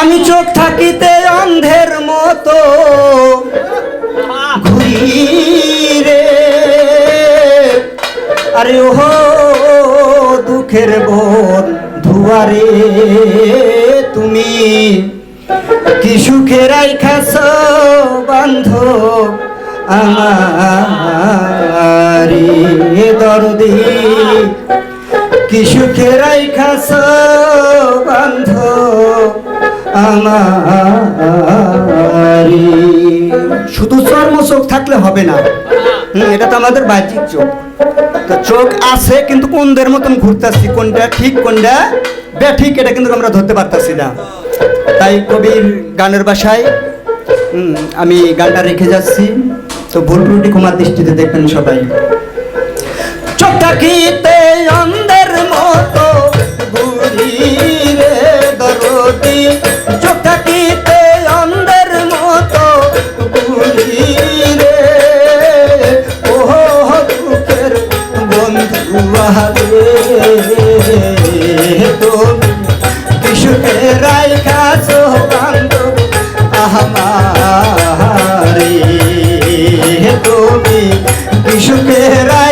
আমি চোখ থাকিতে অন্ধের মতো। ঘুরি রে আরে ওহো, দুঃখের বোন ধুয়ারে তুমি। কি সুখের খাস বান্ধ আমারি। দরদি, কি সুখের খাস বান্ধ আমারি শুধু চর্ম চোখ থাকলে হবে না। এটা তো আমাদের বাহ্যিক চোখ। তো চোখ আছে, কিন্তু কোনদের মতন ঘুরতেছি, কোনটা ঠিক কোনটা ঠিক এটা কিন্তু আমরা ধরতে পারতাছি না। তাই কবির গানের বাসায় আমি গানটা রেখে যাচ্ছি। তো ভুল ত্রুটি ক্ষমার দৃষ্টিতে দেখবেন সবাই। চোখটা কি কিতে তুমি বিশুকে রাই বান্ধব আহমারে তুমি কিশুকে রাই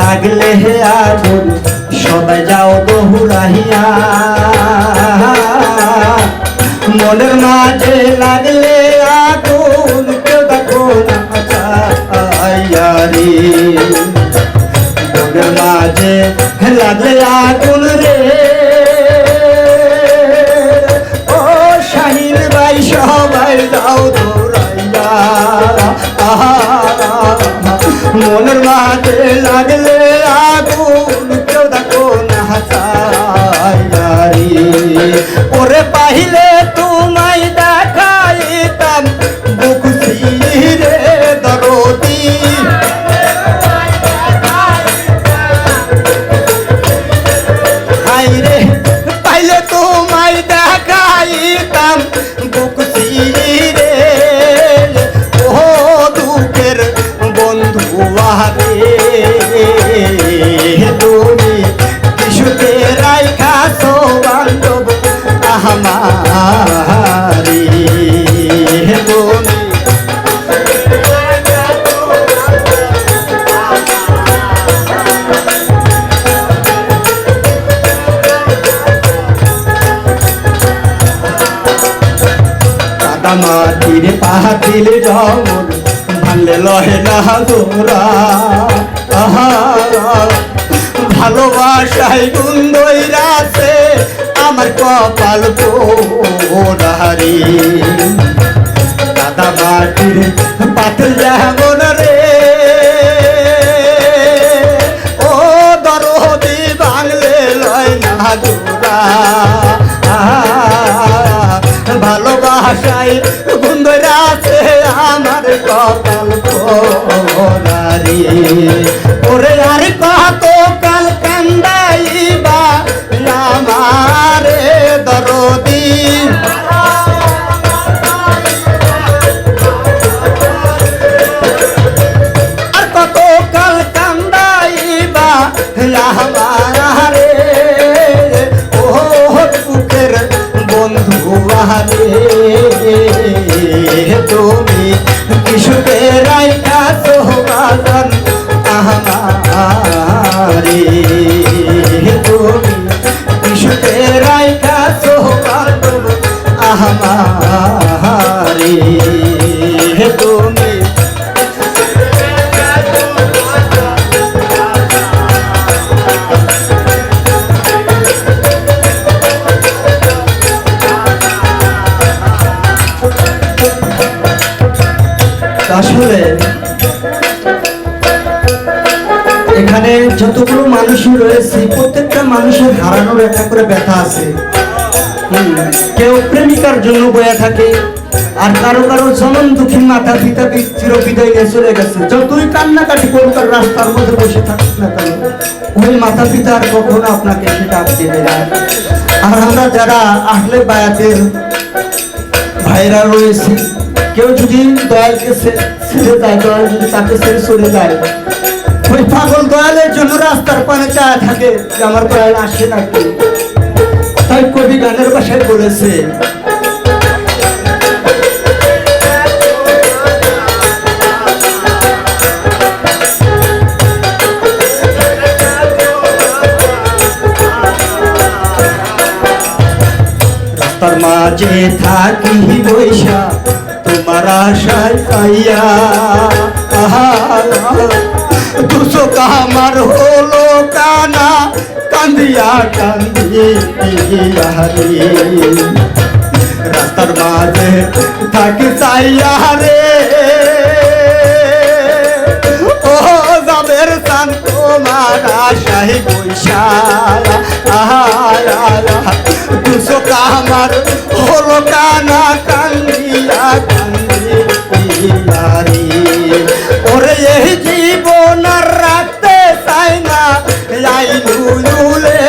লাগলে হে আগুন, সবাই যাও দহুরাহিয়া মনের মাঝে লাগলে আগুন, কেউ দেখো না মনের মাঝে লাগলে আগুন রে। ও শাহিন ভাই, সবাই যাও দৌড়াইয়া। মনের মাঝে লাগলে মাটির পাহাতিল জঙ্গল ভাঙলে লহে না গোরা আহা, ভালোবাসায় গুন্দইরাছে আমার কপাল পোড়ারি কাদা মাটির পাতিল যেমন রে। ও দরদি বাংলে লয় না গোরা ভালোবাসায় বন্ধুরা আছে। আসলে এখানে যতগুলো মানুষই রয়েছে, প্রত্যেকটা মানুষের হারানোর একটা করে ব্যথা আছে। কেউ প্রেমিকার জন্য বয়া থাকে, আর কারও কারও জনম দুঃখী মাথা পিতা চির বিদায় নিয়ে চলে গেছে। যতই কান্নাকাটি করুক, আর রাস্তার মধ্যে বসে থাকুক না কেন, ওই মাতা পিতা আর কখনো আপনাকে সেটা দেবে না। আর আমরা যারা আহলে বায়াতের ভাইরা রয়েছে কেউ যদি দয়ালকে ছেড়ে যায়, দয়াল যদি তাকে ছেড়ে চলে যায়। ওই পাগল দয়ালের জন্য রাস্তার পানে চায় থাকে, যে আমার দয়াল আসে নাকি? তাই কবি গানের ভাষায় বলেছে মাঝে থাকি বৈশা তোমার আশায় পাইয়া। দুশো কামার হলো কানা, কান্দিয়া কান্দিয়া রাস্তার মাঝে থাকি চাইয়া রে। ও যাবের সান তোমার আশায় বৈশালা। আহা, দুশো কামার হলো কানা কান্দিয়া কান্দিয়া রে ওরে এই জীবন রাখতে চাই না। আইনুলে দরদি